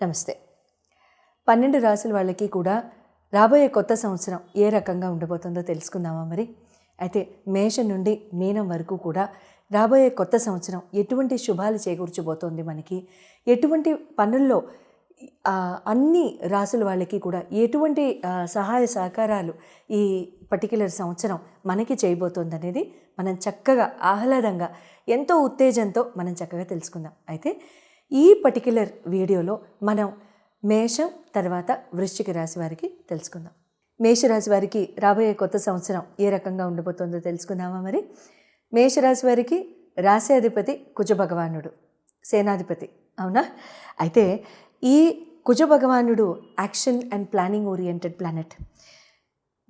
నమస్తే. పన్నెండు రాసుల వాళ్ళకి కూడా రాబోయే కొత్త సంవత్సరం ఏ రకంగా ఉండబోతుందో తెలుసుకుందామా మరి? అయితే మేషం నుండి మీనం వరకు కూడా రాబోయే కొత్త సంవత్సరం ఎటువంటి శుభాలు చేకూర్చబోతోంది మనకి? ఎటువంటి పనుల్లో అన్ని రాసుల వాళ్ళకి కూడా ఎటువంటి సహాయ సహకారాలు ఈ పర్టికులర్ సంవత్సరం మనకి చేయబోతోంది అనేది మనం చక్కగా ఆహ్లాదంగా ఎంతో ఉత్తేజంతో మనం చక్కగా తెలుసుకుందాం. అయితే ఈ పర్టికులర్ వీడియోలో మనం మేషం తర్వాత వృశ్చిక రాశి వారికి తెలుసుకుందాం. మేషరాశి వారికి రాబోయే కొత్త సంవత్సరం ఏ రకంగా ఉండబోతుందో తెలుసుకుందామా మరి? మేషరాశి వారికి రాశి అధిపతి సేనాధిపతి అవునా? అయితే ఈ కుజ భగవానుడు action and planning oriented planet.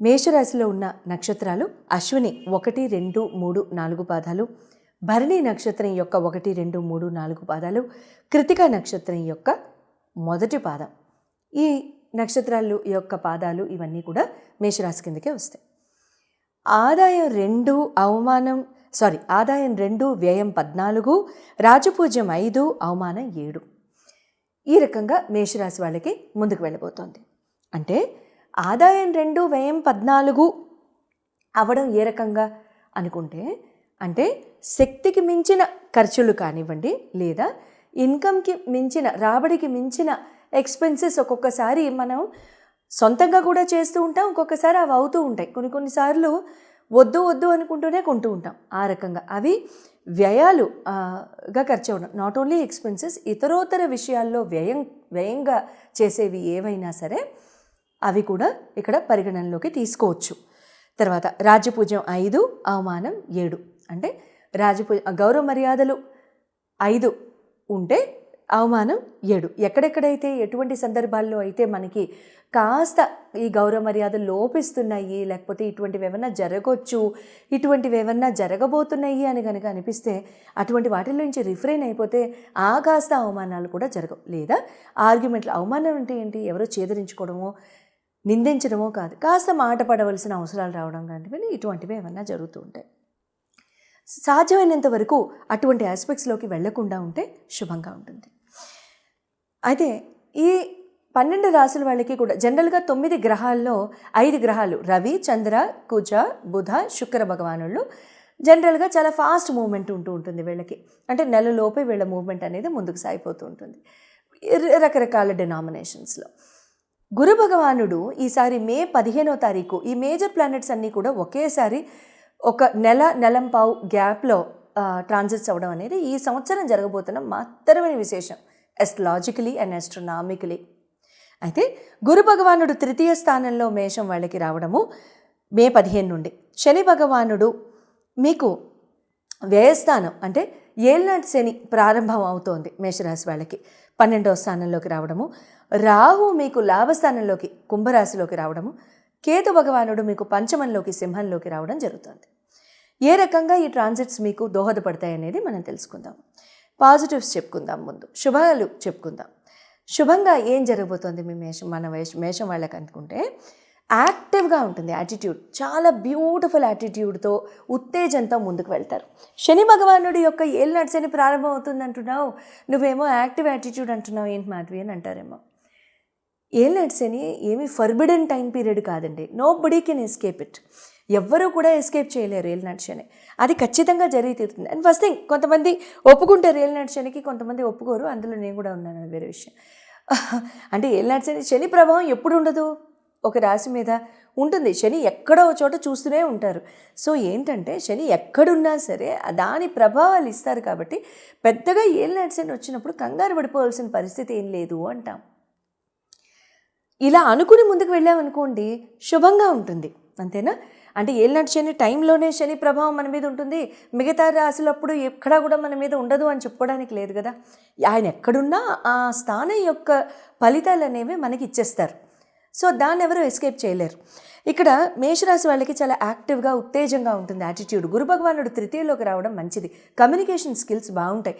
మేషరాశిలో ఉన్న నక్షత్రాలు అశ్విని ఒకటి రెండు మూడు నాలుగు పాదాలు భరణి నక్షత్రం యొక్క ఒకటి రెండు మూడు నాలుగు పాదాలు కృతిక నక్షత్రం యొక్క మొదటి పాదం. ఈ నక్షత్రాలు యొక్క పాదాలు ఇవన్నీ కూడా మేషరాశి కిందకే వస్తాయి. ఆదాయం రెండు అవమానం సారీ ఆదాయం రెండు వ్యయం పద్నాలుగు రాజపూజ్యం ఐదు అవమానం ఏడు. ఈ రకంగా మేషరాశి వాళ్ళకి ముందుకు వెళ్ళబోతోంది. అంటే ఆదాయం రెండు వ్యయం పద్నాలుగు అవడం ఏ రకంగా అనుకుంటే అంటే శక్తికి మించిన ఖర్చులు కానివ్వండి లేదా ఇన్కమ్కి మించిన రాబడికి మించిన ఎక్స్పెన్సెస్ ఒక్కొక్కసారి మనం సొంతంగా కూడా చేస్తూ ఉంటాం ఒక్కొక్కసారి అవి అవుతూ ఉంటాయి. కొన్ని కొన్నిసార్లు వద్దు వద్దు అనుకుంటూనే కొంటూ ఉంటాం. ఆ రకంగా అవి వ్యయాలుగా ఖర్చు అవడం నాట్ ఓన్లీ ఎక్స్పెన్సెస్ ఇతరోతర విషయాల్లో వ్యయం వ్యయంగా చేసేవి ఏవైనా సరే అవి కూడా ఇక్కడ పరిగణనలోకి తీసుకోవచ్చు. తర్వాత రాజ్యపూజ్యం ఐదు అవమానం ఏడు. అంటే రాజపూజ గౌరవ మర్యాదలు ఐదు ఉంటే అవమానం ఏడు. ఎక్కడెక్కడైతే ఎటువంటి సందర్భాల్లో అయితే మనకి కాస్త ఈ గౌరవ మర్యాదలు లోపిస్తున్నాయి లేకపోతే ఇటువంటివి ఏమన్నా జరగవచ్చు ఇటువంటివి ఏమన్నా జరగబోతున్నాయి అని కనుక అనిపిస్తే అటువంటి వాటిల్లో నుంచి రిఫ్రైన్ అయిపోతే ఆ కాస్త అవమానాలు కూడా జరగవు. లేదా ఆర్గ్యుమెంట్లు అవమానం అంటే ఏంటి? ఎవరో చేదరించుకోవడమో నిందించడమో కాదు. కాస్త మాట పడవలసిన అవసరాలు రావడం లాంటివి ఇటువంటివి ఏమన్నా జరుగుతూ ఉంటాయి. సాధ్యమైనంత వరకు అటువంటి ఆస్పెక్ట్స్లోకి వెళ్ళకుండా ఉంటే శుభంగా ఉంటుంది. అయితే ఈ పన్నెండు రాసుల వాళ్ళకి కూడా జనరల్గా తొమ్మిది గ్రహాల్లో ఐదు గ్రహాలు రవి చంద్ర కుజ బుధ శుక్ర భగవానుళ్ళు జనరల్గా చాలా ఫాస్ట్ మూవ్మెంట్ ఉంటూ ఉంటుంది వీళ్ళకి. అంటే నెలలోపే వీళ్ళ మూవ్మెంట్ అనేది ముందుకు సాగిపోతూ ఉంటుంది. రకరకాల డినామినేషన్స్లో గురు భగవానుడు ఈసారి మే పదిహేనో తారీఖు ఈ మేజర్ ప్లానెట్స్ అన్నీ కూడా ఒకేసారి ఒక నెల నెలంపావు గ్యాప్లో ట్రాన్సిట్స్ అవ్వడం అనేది ఈ సంవత్సరం జరగబోతున్న మాత్రమైన విశేషం. ఎస్ట్రాలజికలీ అండ్ ఎస్ట్రోనామికలీ అయితే గురు భగవానుడు తృతీయ స్థానంలో మేషం వాళ్ళకి రావడము మే పదిహేను నుండి. శని భగవానుడు మీకు వ్యయస్థానం అంటే ఏళ్ళనాటి శని ప్రారంభం అవుతోంది మేషరాశి వాళ్ళకి. పన్నెండవ స్థానంలోకి రావడము. రాహు మీకు లాభస్థానంలోకి కుంభరాశిలోకి రావడము. కేతు భగవానుడు మీకు పంచమంలోకి సింహంలోకి రావడం జరుగుతుంది. ఏ రకంగా ఈ ట్రాన్సిట్స్ మీకు దోహదపడతాయి అనేది మనం తెలుసుకుందాం. పాజిటివ్స్ చెప్పుకుందాం ముందు. శుభాలు చెప్పుకుందాం. శుభంగా ఏం జరగబోతోంది మీ మేషం మన వేష మేషం వాళ్ళకి అనుకుంటే యాక్టివ్గా ఉంటుంది యాటిట్యూడ్. చాలా బ్యూటిఫుల్ యాటిట్యూడ్తో ఉత్తేజంతో ముందుకు వెళ్తారు. శని భగవానుడి యొక్క ఏళ్ళు నడిచని ప్రారంభం అవుతుంది అంటున్నావు నువ్వేమో యాక్టివ్ యాటిట్యూడ్ అంటున్నావు ఏంటి మాధవి అని అంటారేమో. ఏం లెట్స్ అని ఏమి ఫర్బిడెన్ టైం పీరియడ్ కాదండి. Nobody can escape it ఎవ్వరూ కూడా ఎస్కేప్ చేయలేరు ఏళ్ళు నడిచని అది ఖచ్చితంగా జరిగి తీరుతుంది అండ్ ఫస్ట్ థింగ్ కొంతమంది ఒప్పుకుంటారు ఏళ్ళు నడిచనికి కొంతమంది ఒప్పుకోరు. అందులో నేను కూడా ఉన్నాను అది వేరే విషయం. అంటే ఏళ్ళు నడిచని శని ప్రభావం ఎప్పుడు ఉండదు? ఒక రాశి మీద ఉంటుంది. శని ఎక్కడో చోట చూస్తూనే ఉంటారు. సో ఏంటంటే శని ఎక్కడున్నా సరే దాని ప్రభావాలు ఇస్తారు కాబట్టి పెద్దగా ఏళ్ళు నడిచని వచ్చినప్పుడు కంగారు పడిపోవాల్సిన పరిస్థితి ఏం లేదు అంటాం. ఇలా అనుకుని ముందుకు వెళ్ళామనుకోండి శుభంగా ఉంటుంది. అంతేనా? అంటే ఏళ్ళనాటి శని టైంలోనే శని ప్రభావం మన మీద ఉంటుంది. మిగతా రాశులప్పుడు ఎక్కడా కూడా మన మీద ఉండదు అని చెప్పుకోవడానికి లేదు కదా. ఆయన ఎక్కడున్నా ఆ స్థానం యొక్క ఫలితాలు అనేవి మనకి ఇచ్చేస్తారు. సో దాన్ని ఎవరు ఎస్కేప్ చేయలేరు. ఇక్కడ మేషరాశి వాళ్ళకి చాలా యాక్టివ్గా ఉత్తేజంగా ఉంటుంది. యాటిట్యూడ్ గురు భగవానుడు తృతీయలోకి రావడం మంచిది. కమ్యూనికేషన్ స్కిల్స్ బాగుంటాయి.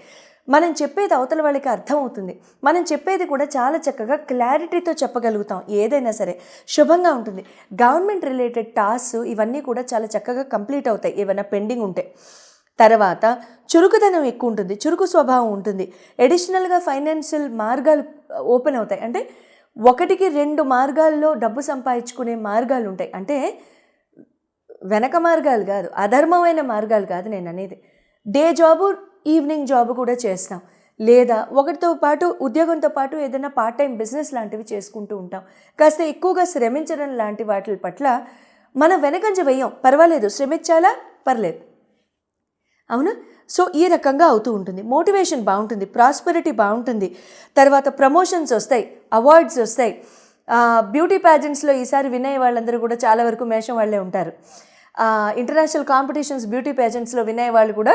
మనం చెప్పేది అవతల వాళ్ళకి అర్థమవుతుంది. మనం చెప్పేది కూడా చాలా చక్కగా క్లారిటీతో చెప్పగలుగుతాం. ఏదైనా సరే శుభంగా ఉంటుంది. గవర్నమెంట్ రిలేటెడ్ టాస్క్ ఇవన్నీ కూడా చాలా చక్కగా కంప్లీట్ అవుతాయి. ఏమైనా పెండింగ్ ఉంటే. తర్వాత చురుకుదనం ఎక్కువ ఉంటుంది. చురుకు స్వభావం ఉంటుంది. ఎడిషనల్గా ఫైనాన్షియల్ మార్గాలు ఓపెన్ అవుతాయి. అంటే ఒకటికి రెండు మార్గాల్లో డబ్బు సంపాదించుకునే మార్గాలు ఉంటాయి. అంటే వెనక మార్గాలు కాదు. అధర్మమైన మార్గాలు కాదు నేను అనేది. డే జాబు ఈవినింగ్ జాబ్ కూడా చేస్తాం. లేదా ఒకటితో పాటు ఉద్యోగంతో పాటు ఏదైనా పార్ట్ టైం బిజినెస్ లాంటివి చేసుకుంటూ ఉంటాం. కాస్త ఎక్కువగా శ్రమించడం లాంటి వాటి పట్ల మనం వెనకంజ వేయం పర్వాలేదు. శ్రమించాలా? పర్లేదు. అవునా? సో ఈ రకంగా అవుతూ ఉంటుంది. మోటివేషన్ బాగుంటుంది. ప్రాస్పెరిటీ బాగుంటుంది. తర్వాత ప్రమోషన్స్ వస్తాయి. అవార్డ్స్ వస్తాయి. బ్యూటీ ప్యాజెంట్స్లో ఈసారి వినయ్ వాళ్ళందరూ కూడా చాలా వరకు మేషం వాళ్ళే ఉంటారు. ఇంటర్నేషనల్ కాంపిటీషన్స్ బ్యూటీ ప్యాజెంట్స్లో వినయ్ వాళ్ళు కూడా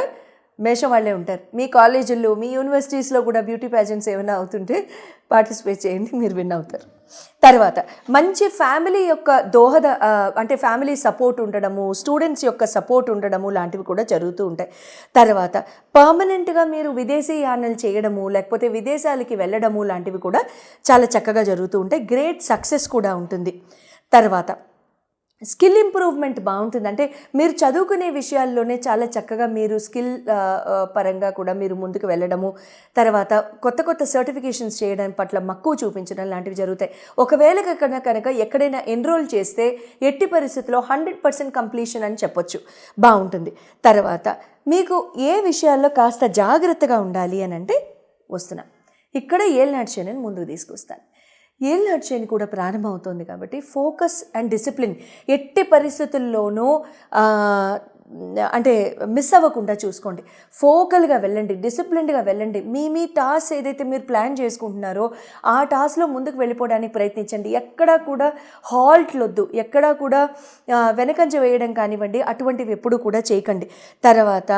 మేషం వాళ్ళే ఉంటారు. మీ కాలేజీల్లో మీ యూనివర్సిటీస్లో కూడా బ్యూటీ ప్యాజెంట్స్ ఏమైనా అవుతుంటే పార్టిసిపేట్ చేయండి మీరు విన్ అవుతారు. తర్వాత మంచి ఫ్యామిలీ యొక్క దోహద అంటే ఫ్యామిలీ సపోర్ట్ ఉండడము స్టూడెంట్స్ యొక్క సపోర్ట్ ఉండడము లాంటివి కూడా జరుగుతూ ఉంటాయి. తర్వాత పర్మనెంట్గా మీరు విదేశీ యానాలు చేయడము లేకపోతే విదేశాలకి వెళ్ళడము లాంటివి కూడా చాలా చక్కగా జరుగుతూ ఉంటాయి. గ్రేట్ సక్సెస్ కూడా ఉంటుంది. తర్వాత స్కిల్ ఇంప్రూవ్మెంట్ బాగుంటుంది. అంటే మీరు చదువుకునే విషయాల్లోనే చాలా చక్కగా మీరు స్కిల్ పరంగా కూడా మీరు ముందుకు వెళ్ళడము తర్వాత కొత్త కొత్త సర్టిఫికేషన్స్ చేయడం పట్ల మక్కువ చూపించడం లాంటివి జరుగుతాయి. ఒకవేళ కనుక కనుక ఎక్కడైనా ఎన్రోల్ చేస్తే ఎట్టి పరిస్థితుల్లో హండ్రెడ్ పర్సెంట్ కంప్లీషన్ అని చెప్పొచ్చు. బాగుంటుంది. తర్వాత మీకు ఏ విషయాల్లో కాస్త జాగ్రత్తగా ఉండాలి అని అంటే వస్తున్నా. ఇక్కడ ఏళ్ళనాటి శని ముందుకు తీసుకొస్తాను. ఏళ్ళు శని కూడా ప్రారంభమవుతోంది కాబట్టి ఫోకస్ అండ్ డిసిప్లిన్ ఎట్టి పరిస్థితుల్లోనూ అంటే మిస్ అవ్వకుండా చూసుకోండి. ఫోకల్గా వెళ్ళండి డిసిప్లిన్డ్గా వెళ్ళండి. మీ మీ టాస్క్ ఏదైతే మీరు ప్లాన్ చేసుకుంటున్నారో ఆ టాస్క్లో ముందుకు వెళ్ళిపోవడానికి ప్రయత్నించండి. ఎక్కడా కూడా హాల్ట్లు వద్దు ఎక్కడా కూడా వెనకంజ వేయడం కానివ్వండి అటువంటివి ఎప్పుడూ కూడా చేయకండి. తర్వాత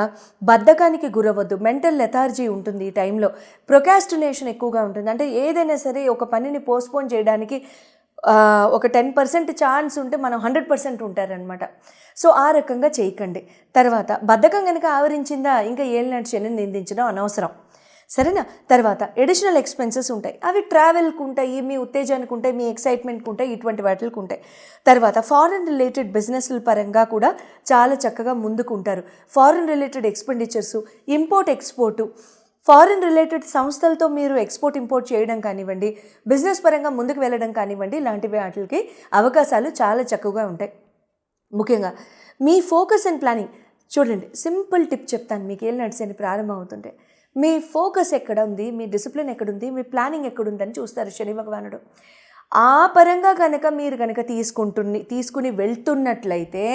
బద్ధకానికి గురవద్దు మెంటల్ లెథార్జీ ఉంటుంది ఈ టైంలో ప్రొకాస్టినేషన్ ఎక్కువగా ఉంటుంది. అంటే ఏదైనా సరే ఒక పనిని పోస్ట్పోన్ చేయడానికి ఒక టెన్ పర్సెంట్ ఛాన్స్ ఉంటే మనం హండ్రెడ్ పర్సెంట్ ఉంటారనమాట సో ఆ రకంగా చేయకండి. తర్వాత బద్ధకం కనుక ఆవరించిందా ఇంకా ఏలినాటి శని నిందించడం అనవసరం. సరేనా? తర్వాత ఎడిషనల్ ఎక్స్పెన్సెస్ ఉంటాయి. అవి ట్రావెల్కి ఉంటాయి మీ ఉత్తేజానికి ఉంటాయి మీ ఎక్సైట్మెంట్కి ఉంటాయి ఇటువంటి వాటికి ఉంటాయి. తర్వాత ఫారెన్ రిలేటెడ్ బిజినెస్ల పరంగా కూడా చాలా చక్కగా ముందుకు ఉంటారు foreign related expenditures import export foreign related సంస్థలతో మీరు ఎక్స్పోర్ట్ ఇంపోర్ట్ చేయడం కానివ్వండి బిజినెస్ పరంగా ముందుకు వెళ్ళడం కానివ్వండి ఇలాంటి వాటికి అవకాశాలు చాలా చక్కగా ఉంటాయి. ముఖ్యంగా మీ ఫోకస్ అండ్ ప్లానింగ్. చూడండి సింపుల్ టిప్ చెప్తాను మీకు ఏం నడిచేది ప్రారంభం అవుతుంటే. మీ ఫోకస్ ఎక్కడ ఉంది మీ డిసిప్లిన్ ఎక్కడుంది మీ ప్లానింగ్ ఎక్కడుందని చూస్తారు శని భగవానుడు. ఆ పరంగా కనుక మీరు కనుక తీసుకుంటుని తీసుకుని వెళ్తున్నట్లయితే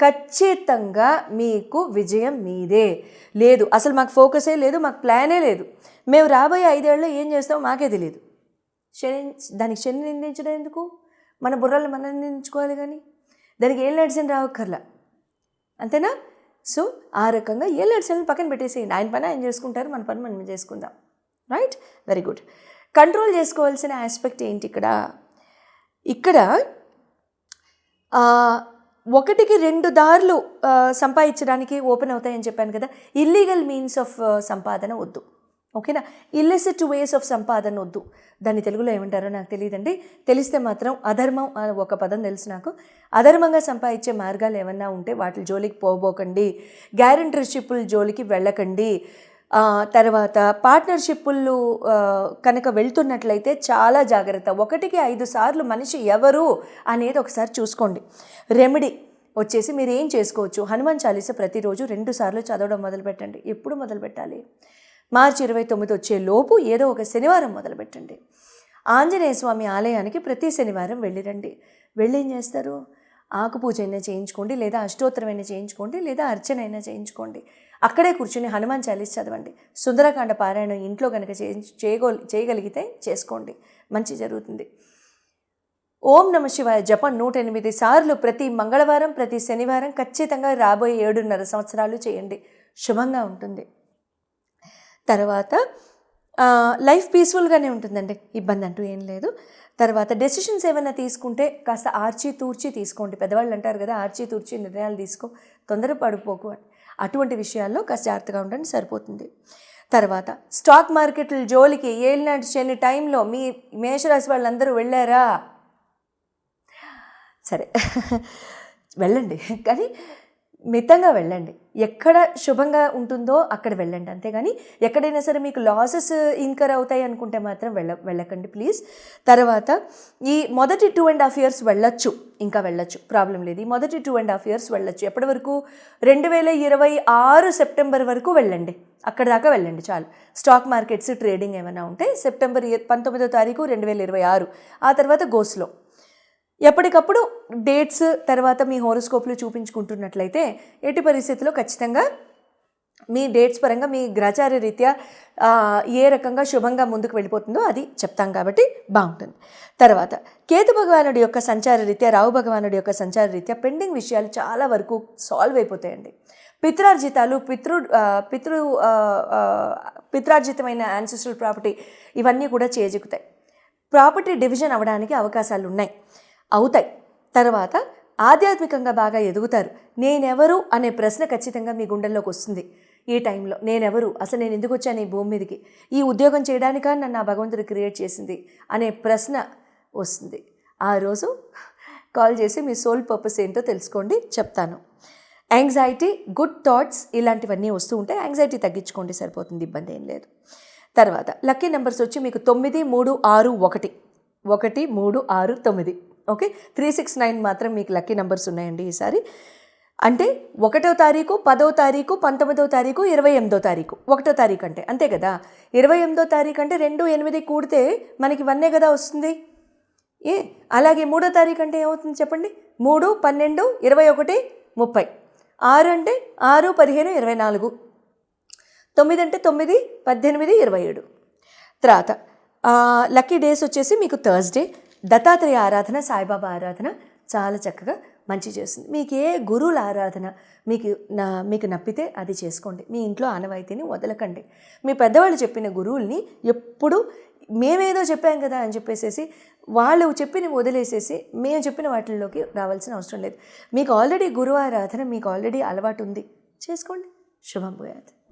ఖచ్చితంగా మీకు విజయం మీదే. లేదు అసలు మాకు ఫోకసే లేదు మాకు ప్లానే లేదు. మేము రాబోయే ఐదేళ్ళలో ఏం చేస్తామో మాకే తెలియదు శని దానికి శని నిందించడం ఎందుకు? మన బుర్రలు మనం నిందించుకోవాలి కానీ. దానికి ఏం నడిచిన రావక్కర్లా. అంతేనా? సో ఆ రకంగా ఏ లెడ్సెల్ని పక్కన పెట్టేసేయండి. ఆయన పని ఆయన చేసుకుంటారు మన పని మనం చేసుకుందాం. రైట్? Very good. కంట్రోల్ చేసుకోవాల్సిన ఆస్పెక్ట్ ఏంటి ఇక్కడ? ఇక్కడ ఒకటికి రెండు దారులు సంపాదించడానికి ఓపెన్ అవుతాయని చెప్పాను కదా ఇల్లీగల్ మీన్స్ ఆఫ్ సంపాదన వద్దు. ఓకేనా? ఇల్లిసిట్ వేస్ ఆఫ్ సంపాదన వద్దు. దాన్ని తెలుగులో ఏమంటారో నాకు తెలియదండి. తెలిస్తే మాత్రం అధర్మం అని ఒక పదం తెలుసు నాకు. అధర్మంగా సంపాదించే మార్గాలు ఏమన్నా ఉంటే వాటి జోలికి పోబోకండి. గ్యారంటర్షిప్ల జోలికి వెళ్ళకండి. తర్వాత పార్ట్నర్షిప్పులు కనుక వెళ్తున్నట్లయితే చాలా జాగ్రత్త. ఒకటికి ఐదు సార్లు మనిషి ఎవరు అనేది ఒకసారి చూసుకోండి. రెమెడీ వచ్చేసి మీరు ఏం చేసుకోవచ్చు? హనుమాన్ చాలీస ప్రతిరోజు రెండు సార్లు చదవడం మొదలుపెట్టండి. ఎప్పుడు మొదలుపెట్టాలి? మార్చి ఇరవై తొమ్మిది వచ్చే లోపు ఏదో ఒక శనివారం మొదలుపెట్టండి. ఆంజనేయ స్వామి ఆలయానికి ప్రతి శనివారం వెళ్ళిరండి. వెళ్ళి ఏం చేస్తారు? ఆకుపూజ అయినా చేయించుకోండి లేదా అష్టోత్తరం అయినా చేయించుకోండి లేదా అర్చన అయినా చేయించుకోండి. అక్కడే కూర్చుని హనుమాన్ చాలీస్ చదవండి. సుందరకాండ పారాయణం ఇంట్లో కనుక చేయించ చేయగో చేయగలిగితే చేసుకోండి. మంచి జరుగుతుంది. ఓం నమ శివాయ. జపం నూట ఎనిమిది సార్లు ప్రతి మంగళవారం ప్రతి శనివారం ఖచ్చితంగా రాబోయే ఏడున్నర సంవత్సరాలు చేయండి. శుభంగా ఉంటుంది. తర్వాత లైఫ్ పీస్ఫుల్గానే ఉంటుందండి. ఇబ్బంది అంటూ ఏం లేదు. తర్వాత డెసిషన్స్ ఏమైనా తీసుకుంటే కాస్త ఆర్చి తూర్చి తీసుకోండి. పెద్దవాళ్ళు అంటారు కదా ఆర్చి తూర్చి నిర్ణయాలు తీసుకో. తొందర పడిపోకు అని. అటువంటి విషయాల్లో కాస్త జాగ్రత్తగా ఉండండి సరిపోతుంది. తర్వాత స్టాక్ మార్కెట్ల జోలికి ఏలినాటి శని టైంలో మీ మేషరాశి వాళ్ళందరూ వెళ్ళారా? సరే. వెళ్ళండి. కానీ మితంగా వెళ్ళండి. ఎక్కడ శుభంగా ఉంటుందో అక్కడ వెళ్ళండి. అంతేగాని ఎక్కడైనా సరే మీకు లాసెస్ ఇన్కర్ అవుతాయి అనుకుంటే మాత్రం వెళ్ళ వెళ్ళకండి ప్లీజ్ తర్వాత ఈ మొదటి టూ అండ్ హాఫ్ ఇయర్స్ వెళ్ళొచ్చు. ఇంకా వెళ్ళొచ్చు. ప్రాబ్లం లేదు. ఈ మొదటి టూ అండ్ హాఫ్ ఇయర్స్ వెళ్ళొచ్చు. ఎప్పటి వరకు? రెండు వేల ఇరవై ఆరు సెప్టెంబర్ వరకు వెళ్ళండి. అక్కడ దాకా వెళ్ళండి చాలు. స్టాక్ మార్కెట్స్ ట్రేడింగ్ ఏమైనా ఉంటే సెప్టెంబర్ పంతొమ్మిదో తారీఖు రెండు వేల ఇరవై ఆరు. ఆ తర్వాత గోస్లో ఎప్పటికప్పుడు డేట్స్ తర్వాత మీ హోరోస్కోప్లు చూపించుకుంటున్నట్లయితే ఎట్టి పరిస్థితుల్లో ఖచ్చితంగా మీ డేట్స్ పరంగా మీ గ్రహచార రీత్యా ఏ రకంగా శుభంగా ముందుకు వెళ్ళిపోతుందో అది చెప్తాం కాబట్టి బాగుంటుంది. తర్వాత కేతు భగవానుడి యొక్క సంచార రీత్యా రావు భగవానుడి యొక్క సంచార రీత్యా పెండింగ్ విషయాలు చాలా వరకు సాల్వ్ అయిపోతాయండి. పిత్రార్జితాలు పితృ పితృ పిత్రార్జితమైన యాన్సిస్ట్రల్ ప్రాపర్టీ ఇవన్నీ కూడా చేజెక్కుతాయి. ప్రాపర్టీ డివిజన్ అవ్వడానికి అవకాశాలు ఉన్నాయి అవుతాయి. తర్వాత ఆధ్యాత్మికంగా బాగా ఎదుగుతారు. నేనెవరు అనే ప్రశ్న ఖచ్చితంగా మీ గుండెల్లోకి వస్తుంది. ఈ టైంలో నేనెవరు? అసలు నేను ఎందుకు వచ్చాను ఈ భూమి మీదకి? ఈ ఉద్యోగం చేయడానికా నన్ను ఆ భగవంతుడు క్రియేట్ చేసింది? అనే ప్రశ్న వస్తుంది. ఆ రోజు కాల్ చేసి మీ సోల్ పర్పస్ ఏంటో తెలుసుకోండి చెప్తాను. యాంగ్జైటీ గుడ్ థాట్స్ ఇలాంటివన్నీ వస్తూ ఉంటాయి యాంగ్జైటీ తగ్గించుకోండి సరిపోతుంది ఇబ్బంది ఏం లేదు. తర్వాత లక్కీ నెంబర్స్ వచ్చి మీకు తొమ్మిది మూడు ఆరు ఒకటి. ఒకటి మూడు ఆరు తొమ్మిది. ఓకే? త్రీ సిక్స్ నైన్ మాత్రం మీకు లక్కీ నెంబర్స్ ఉన్నాయండి ఈసారి అంటే ఒకటో తారీఖు పదో తారీఖు పంతొమ్మిదో తారీఖు ఇరవై ఎనిమిదో తారీఖు. ఒకటో తారీఖు అంటే అంతే కదా? ఇరవై ఎనిమిదో తారీఖు అంటే రెండు ఎనిమిది కూడితే మనకి వన్నే కదా వస్తుంది? ఏ? అలాగే మూడో తారీఖు అంటే ఏమవుతుంది చెప్పండి? మూడు పన్నెండు ఇరవై ఒకటి ముప్పై. ఆరు అంటే ఆరు పదిహేను ఇరవై నాలుగు. తొమ్మిది అంటే తొమ్మిది పద్దెనిమిది ఇరవై ఏడు. తర్వాత లక్కీ డేస్ వచ్చేసి మీకు థర్స్డే. దత్తాత్రేయ ఆరాధన సాయిబాబా ఆరాధన చాలా చక్కగా మంచి చేస్తుంది. మీకు ఏ గురువుల ఆరాధన మీకు నా మీకు నప్పితే అది చేసుకోండి. మీ ఇంట్లో ఆనవాయితీని వదలకండి. మీ పెద్దవాళ్ళు చెప్పిన గురువుల్ని ఎప్పుడు మేమేదో చెప్పాం కదా అని చెప్పేసేసి వాళ్ళు చెప్పిన వదిలేసేసి మేము చెప్పిన వాటిల్లోకి రావాల్సిన అవసరం లేదు. మీకు ఆల్రెడీ గురువు ఆరాధన మీకు ఆల్రెడీ అలవాటు ఉంది. చేసుకోండి. శుభం పోయాది